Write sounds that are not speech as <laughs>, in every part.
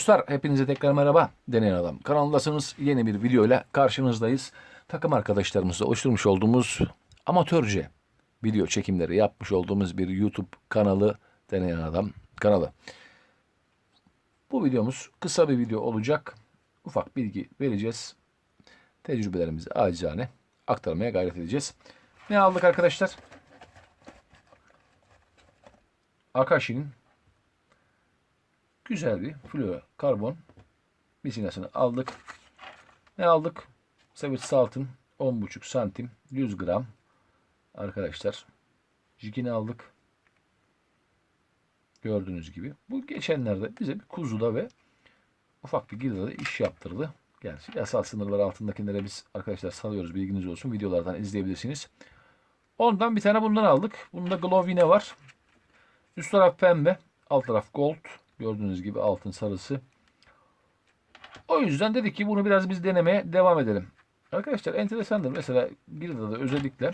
Dostlar hepinize tekrar merhaba. Deneyen Adam kanalındasınız. Yeni bir video ile karşınızdayız. Takım arkadaşlarımızla oluşturmuş olduğumuz amatörce video çekimleri yapmış olduğumuz bir YouTube kanalı Deneyen Adam kanalı. Bu videomuz kısa bir video olacak. Ufak bilgi vereceğiz. Tecrübelerimizi acizane aktarmaya gayret edeceğiz. Ne aldık arkadaşlar? Akashi'nin güzel bir fluorokarbon misinasını aldık. Ne aldık? Savage Salt'ın 10,5 santim 100 gram arkadaşlar. Jigini aldık. Gördüğünüz gibi. Bu geçenlerde bize bir kuzuda ve ufak bir gidada iş yaptırdı. Gerçi yasal sınırlar altındakilere biz arkadaşlar salıyoruz bilginiz olsun. Videolardan izleyebilirsiniz. Ondan bir tane bundan aldık. Bunda Glowine var. Üst taraf pembe. Alt taraf gold. Gördüğünüz gibi altın sarısı. O yüzden dedik ki bunu biraz biz denemeye devam edelim. Arkadaşlar enteresandır. Mesela Gilda'da özellikle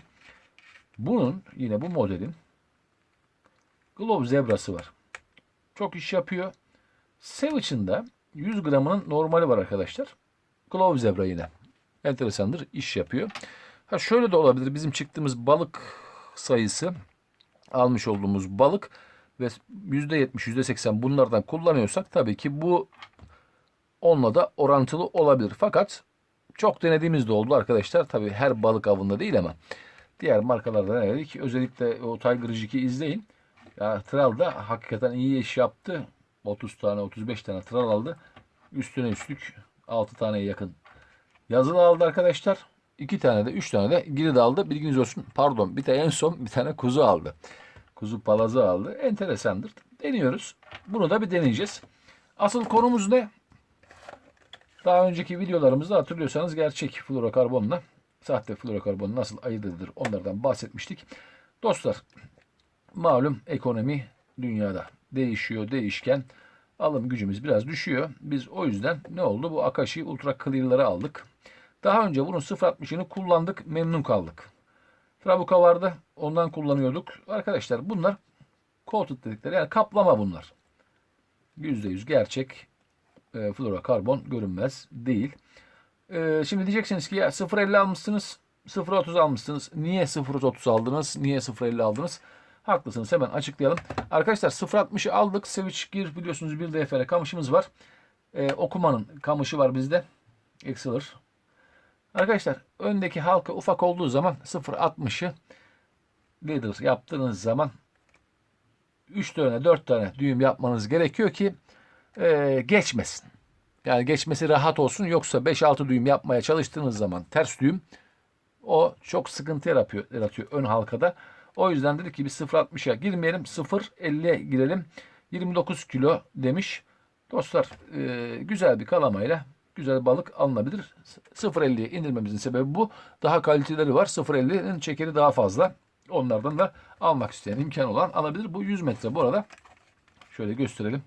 bunun yine bu modelin Glow Zebra'sı var. Çok iş yapıyor. Savage'ın da 100 gramının normali var arkadaşlar. Glow Zebra yine. Enteresandır. iş yapıyor. Ha şöyle de olabilir. Bizim çıktığımız balık sayısı almış olduğumuz balık ve %70, %80 bunlardan kullanıyorsak tabii ki bu onunla da orantılı olabilir. Fakat çok denediğimiz de oldu arkadaşlar. Tabii her balık avında değil ama diğer markalardan denedik. Özellikle o Tiger Jig'i izleyin. Ya Tral da hakikaten iyi iş yaptı. 30 tane 35 tane Tral aldı. Üstüne üstlük 6 taneye yakın yazılı aldı arkadaşlar. 2 tane de 3 tane de giri aldı. Bilginiz olsun. Pardon bir tane en son bir tane kuzu aldı. Kuzu palazı aldı. Enteresandır. Deniyoruz. Bunu da bir deneyeceğiz. Asıl konumuz ne? Daha önceki videolarımızda hatırlıyorsanız gerçek fluorokarbonla sahte fluorokarbon nasıl ayırt edilir onlardan bahsetmiştik. Dostlar malum ekonomi dünyada değişiyor, değişken. Alım gücümüz biraz düşüyor. Biz o yüzden ne oldu? Bu Akashi Ultra Clear'ları aldık. Daha önce bunun 0.60'ını kullandık, memnun kaldık. Trabuka vardı, ondan kullanıyorduk. Arkadaşlar bunlar coated dedikleri yani kaplama bunlar. %100 gerçek e, fluorokarbon görünmez değil. E, şimdi diyeceksiniz ki ya 0.50 almışsınız, 0.30 almışsınız. Niye 0.30 aldınız? Niye 0.50 aldınız? Haklısınız hemen açıklayalım. Arkadaşlar 0.60'ı aldık. Switch Gear biliyorsunuz bir DFR kamışımız var. E, okumanın kamışı var bizde. Exceler. Arkadaşlar öndeki halka ufak olduğu zaman 0.60'ı leader yaptığınız zaman 3 tane 4 tane düğüm yapmanız gerekiyor ki e, geçmesin. Yani geçmesi rahat olsun. Yoksa 5-6 düğüm yapmaya çalıştığınız zaman ters düğüm o çok sıkıntı yaratıyor, yaratıyor ön halkada. O yüzden dedik ki biz 0.60'a girmeyelim. 0.50'ye girelim. 29 kilo demiş. Dostlar e, güzel bir kalamayla güzel balık alınabilir. 0.50'ye indirmemizin sebebi bu. Daha kaliteleri var. 0.50'nin çekeri daha fazla. Onlardan da almak isteyen imkan olan alabilir. Bu 100 metre bu arada. Şöyle gösterelim.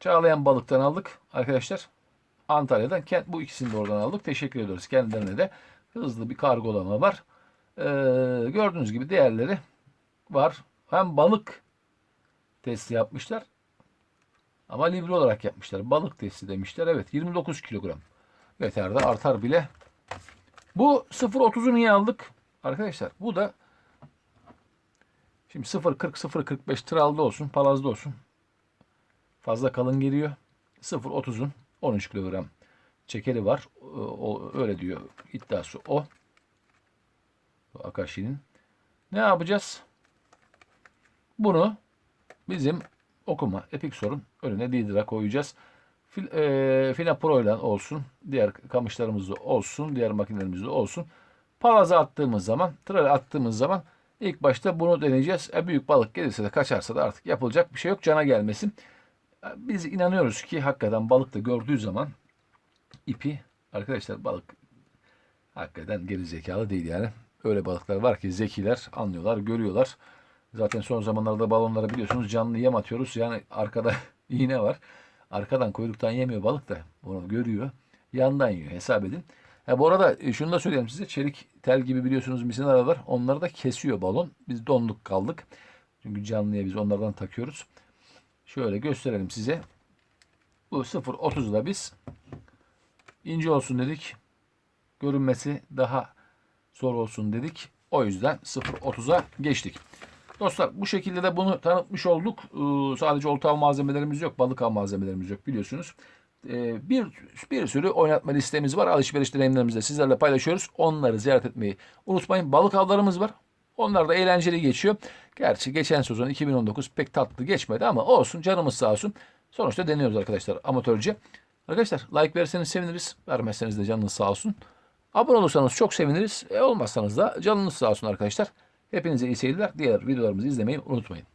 Çağlayan balıktan aldık arkadaşlar. Antalya'dan bu ikisini de oradan aldık. Teşekkür ediyoruz kendilerine de. Hızlı bir kargolama var. Ee, gördüğünüz gibi değerleri var. Hem balık testi yapmışlar ama libre olarak yapmışlar. Balık testi demişler. Evet 29 kilogram. Veterde artar bile. Bu 0.30'u niye aldık? Arkadaşlar bu da şimdi 0.40 0.45 tralda olsun palazda olsun. Fazla kalın geliyor. 0.30'un 13 kilogram çekeri var. O, öyle diyor iddiası o. Akashi'nin. Ne yapacağız? Bunu bizim okuma epik sorun önüne Lidra koyacağız. Fil, e, Fina Pro ile olsun. Diğer kamışlarımızda olsun. Diğer makinelerimizde olsun. Palaza attığımız zaman, trale attığımız zaman ilk başta bunu deneyeceğiz. E, büyük balık gelirse de kaçarsa da artık yapılacak bir şey yok. Cana gelmesin. E, biz inanıyoruz ki hakikaten balık da gördüğü zaman ipi arkadaşlar balık hakikaten geri zekalı değil yani. Öyle balıklar var ki zekiler anlıyorlar, görüyorlar. Zaten son zamanlarda balonlara biliyorsunuz canlı yem atıyoruz. Yani arkada <laughs> iğne var. Arkadan kuyruktan yemiyor balık da bunu görüyor. Yandan yiyor hesap edin. Ha, bu arada e, şunu da söyleyeyim size. Çelik tel gibi biliyorsunuz misinalar var. Onları da kesiyor balon. Biz donduk kaldık. Çünkü canlıya biz onlardan takıyoruz. Şöyle gösterelim size. Bu 0.30'u da biz ince olsun dedik. Görünmesi daha zor olsun dedik. O yüzden 0.30'a geçtik. Dostlar bu şekilde de bunu tanıtmış olduk. Ee, sadece olta malzemelerimiz yok, balık av malzemelerimiz yok biliyorsunuz. Ee, bir, bir sürü oynatma listemiz var. Alışveriş deneyimlerimizi de sizlerle paylaşıyoruz. Onları ziyaret etmeyi unutmayın. Balık avlarımız var. Onlar da eğlenceli geçiyor. Gerçi geçen sezon 2019 pek tatlı geçmedi ama olsun canımız sağ olsun. Sonuçta deniyoruz arkadaşlar amatörce. Arkadaşlar like verirseniz seviniriz. Vermezseniz de canınız sağ olsun. Abone olursanız çok seviniriz. E, olmazsanız da canınız sağ olsun arkadaşlar. Hepinize iyi seyirler. Diğer videolarımızı izlemeyi unutmayın.